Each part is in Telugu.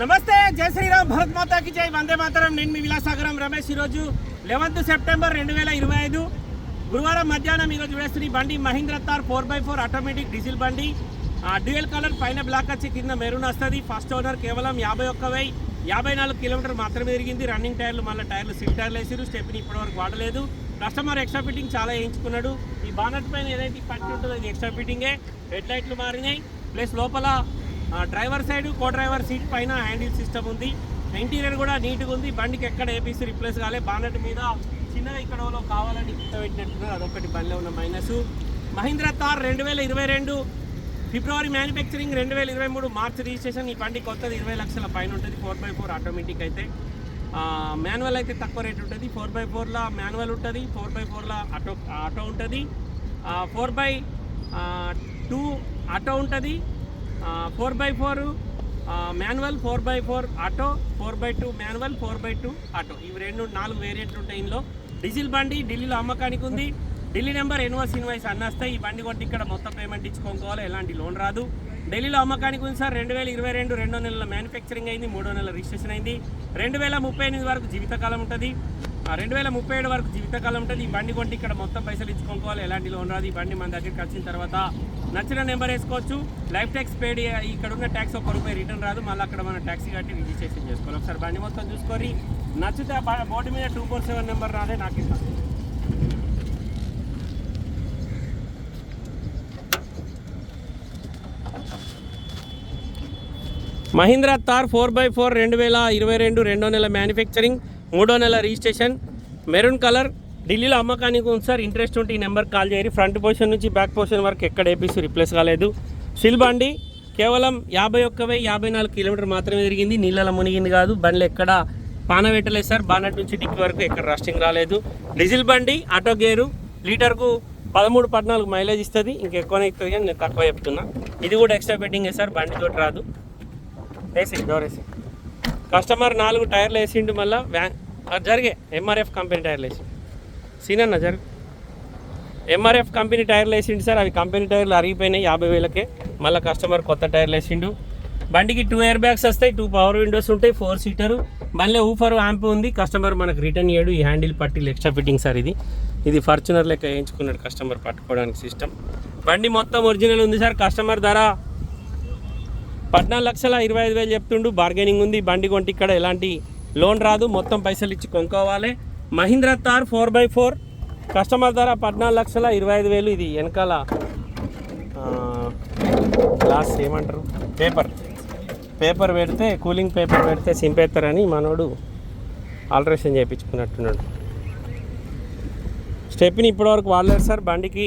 నమస్తే జై శ్రీరామ్ భరత్ మాతాకి జై. వందే మాతరం. నేను మీ విలాసాగరం రమేష్. ఈరోజు లెవెన్త్ సెప్టెంబర్ రెండు వేల ఇరవై ఐదు గురువారం మధ్యాహ్నం ఈరోజు వేస్తున్న బండి Mahindra Thar four by four automatic diesel బండి. డ్యూయల్ కలర్ పైన బ్లాక్ వచ్చి కింద మెరూన్ వస్తుంది. ఫస్ట్ ఓనర్ కేవలం యాభై ఒక్క వెయ్యి యాభై నాలుగు కిలోమీటర్ మాత్రమే తిరిగింది. రన్నింగ్ టైర్లు మళ్ళీ టైర్లు సిల్ టైర్లు వేసిరు స్టెప్ని ఇప్పటివరకు వాడలేదు. కస్టమర్ ఎక్స్ట్రా ఫిట్టింగ్ చాలా వేయించుకున్నాడు. ఈ బానట్ పైన ఏదైతే పట్టి ఉంటుందో అది ఎక్స్ట్రా ఫిట్టింగే. హెడ్ లైట్లు మారినాయి. ప్లస్ లోపల driver side co driver seat పైన హ్యాండిల్ సిస్టమ్ ఉంది. ఇంటీరియర్ కూడా నీట్గా ఉంది. బండికి ఎక్కడ ఏపీసీ రిప్లేస్ కాలే. బానెట్ మీద చిన్నగా ఇక్కడ కావాలని పెట్టినట్టున్నారు. అదొకటి బండిలో ఉన్న మైనస్. మహీంద్రా తార్ రెండు వేల ఇరవై రెండు ఫిబ్రవరి మ్యానుఫ్యాక్చరింగ్ రెండు వేల ఇరవై మూడు మార్చ్ రిజిస్ట్రేషన్. ఈ బండి కొత్తది ఇరవై లక్షల పైన ఉంటుంది. ఫోర్ బై ఫోర్ ఆటోమేటిక్ అయితే. మాన్యువల్ అయితే తక్కువ రేట్ ఉంటుంది. ఫోర్ బై ఫోర్లో మాన్యువల్ ఉంటుంది. ఫోర్ బై ఫోర్లో ఆటో ఆటో ఉంటుంది. ఫోర్ బై టూ ఆటో ఉంటుంది. Four by four manual four by four auto four by two manual four by two auto. ఇవి రెండు నాలుగు వేరియంట్లు ఉంటాయి ఇందులో. డీజిల్ బండి ఢిల్లీలో అమ్మకానికి ఉంది. ఢిల్లీ నెంబర్ ఎన్వైస్ ఇన్వాయిస్ అన్న వస్తాయి. ఈ బండి కొట్టి ఇక్కడ మొత్తం పేమెంట్ ఇచ్చుకోవాలి ఎలాంటి లోన్ రాదు. ఢిల్లీలో అమ్మకానికి ఉంది సార్. రెండు వేల ఇరవై రెండు రెండో నెలల మ్యానుఫ్యాక్చరింగ్ అయింది. మూడో నెలల రిజిస్ట్రేషన్ అయింది. రెండు వేల ముప్పై ఎనిమిది వరకు జీవితకాలం ఉంటుంది. రెండు వేల ముప్పై ఏడు వరకు జీవితకాలం ఉంటుంది. ఈ బండి కొంటే ఇక్కడ మొత్తం పైసలు ఇచ్చుకోవాలి ఎలాంటి లోన్ రాదు. ఈ బండి మన దగ్గరికి వచ్చిన తర్వాత నచ్చిన నెంబర్ వేసుకోవచ్చు. లైఫ్ ట్యాక్స్ పేడ్ ఇక్కడ ఉన్న ట్యాక్స్ ఒక్క రూపాయి రిటర్న్ రాదు. మళ్ళీ అక్కడ మన ట్యాక్సీ కట్టి రిజిస్ట్రేషన్ చేసుకోవాలి. ఒకసారి బండి మొత్తం చూసుకొని నచ్చితే బోర్డు మీద టూ ఫోర్ సెవెన్ నెంబర్ రాదే నాకు ఇస్తాను Mahindra Thar four by four రెండు వేల ఇరవై రెండు రెండో నెల మ్యానుఫ్యాక్చరింగ్. మూడో నెల రిజిస్ట్రేషన్. Maroon colour. ఢిల్లీలో అమ్మకానికి ఉంది సార్. ఇంట్రెస్ట్ ఉంటే ఈ నెంబర్ కాల్ చేయరు ఫ్రంట్ పొజిషన్ నుంచి బ్యాక్ పొజిషన్ వరకు ఎక్కడ ఏపీసీ రిప్లేస్ కాలేదు. సిల్ బండి కేవలం యాభై ఒక్క వెయ్యి యాభై నాలుగు కిలోమీటర్ మాత్రమే తిరిగింది. నీళ్ళలో మునిగింది కాదు. బండ్లు ఎక్కడ పాన పెట్టలేదు సార్. బానట్ నుంచి డిక్కి వరకు ఎక్కడ రస్టింగ్ రాలేదు. డీజిల్ బండి ఆటో గేరు లీటర్కు పదమూడు పద్నాలుగు మైలేజ్ ఇస్తుంది. ఇంకెక్కువనే ఇస్తుంది కానీ నేను తక్కువ చెప్తున్నా. ఇది కూడా ఎక్స్ట్రా బెట్టింగే సార్. బండి తోటి రాదు. వేసి డోర్ వేసి కస్టమర్ నాలుగు టైర్లు వేసిండు మళ్ళీ వ్యాన్ అది జరిగే ఎంఆర్ఎఫ్ కంపెనీ టైర్లు వేసి. సీనన్న జరుగు. ఎంఆర్ఎఫ్ కంపెనీ టైర్లు వేసిండు సార్ అవి కంపెనీ టైర్లు అరిగిపోయినాయి యాభై వేలకే. మళ్ళీ కస్టమర్ కొత్త టైర్లు వేసిండు. బండికి టూ ఎయిర్ బ్యాగ్స్ వస్తాయి టూ పవర్ విండోస్ ఉంటాయి ఫోర్ సీటరు బండిలో ఊఫర్ యాంప్ ఉంది కస్టమర్ మనకు రిటర్న్ ఇయ్యాడు ఈ హ్యాండిల్ పట్టీలు ఎక్స్ట్రా ఫిట్టింగ్ సార్ ఇది. ఇది ఫార్చునర్ లెక్క వేయించుకున్నాడు కస్టమర్ పట్టుకోవడానికి సిస్టమ్ బండి మొత్తం ఒరిజినల్ ఉంది సార్ కస్టమర్ ధర పద్నాలుగు లక్షల ఇరవై ఐదు వేలు చెప్తుండు. బార్గెనింగ్ ఉంది. బండి కొంటే ఇక్కడ ఎలాంటి లోన్ రాదు. మొత్తం పైసలు ఇచ్చి కొనుక్కోవాలి. Mahindra Thar four by four. Customer ధర పద్నాలుగు లక్షల ఇరవై ఐదు వేలు. ఇది వెనకాల గ్లాస్ ఏమంటారు? పేపర్ పేపర్ పెడితే కూలింగ్ పేపర్ పెడితే సింపేస్తారని మనోడు ఆల్టరేషన్ చేయించుకున్నట్టున్నాడు. స్టెప్ని ఇప్పటివరకు వాడలేదు సార్. బండికి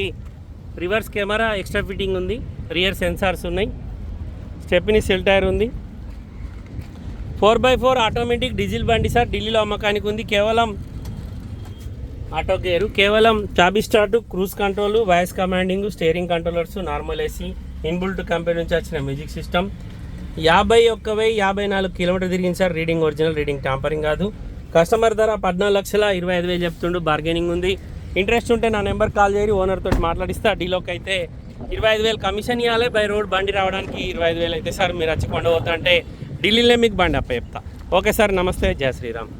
రివర్స్ కెమెరా ఎక్స్ట్రా ఫిట్టింగ్ ఉంది. రియర్ సెన్సార్స్ ఉన్నాయి. స్టెప్ని సెల్ టైర్ ఉంది. Four by four automatic diesel బండి సార్ ఢిల్లీలో అమ్మకానికి ఉంది. కేవలం ఆటో గేరు కేవలం చాబీ start cruise control voice commanding steering controllers normal AC inbuilt company నుంచి వచ్చిన మ్యూజిక్ సిస్టమ్. యాభై ఒక్క వెయ్యి యాభై నాలుగు కిలోమీటర్ తిరిగింది sir. Reading original reading tampering కాదు. కస్టమర్ ధర పద్నాలుగు లక్షల ఇరవై ఐదు వేలు చెప్తుండు. బార్గెనింగ్ ఉంది. ఇంట్రెస్ట్ ఉంటే నా నెంబర్ కాల్ చేయరి ఓనర్ తోటి మాట్లాడిస్తే. ఆ డీలోకి అయితే ఇరవై ఐదు వేలు కమిషన్ ఇవ్వాలి బై రోడ్ బండి రావడానికి ఇరవై ఐదు వేలు అయితే సార్ మీరు వచ్చి కొండ పోతా అంటే ఢిల్లీలో మీకు బండి అప్ప చెప్తా. ఓకే సార్ నమస్తే. జయ శ్రీరామ్.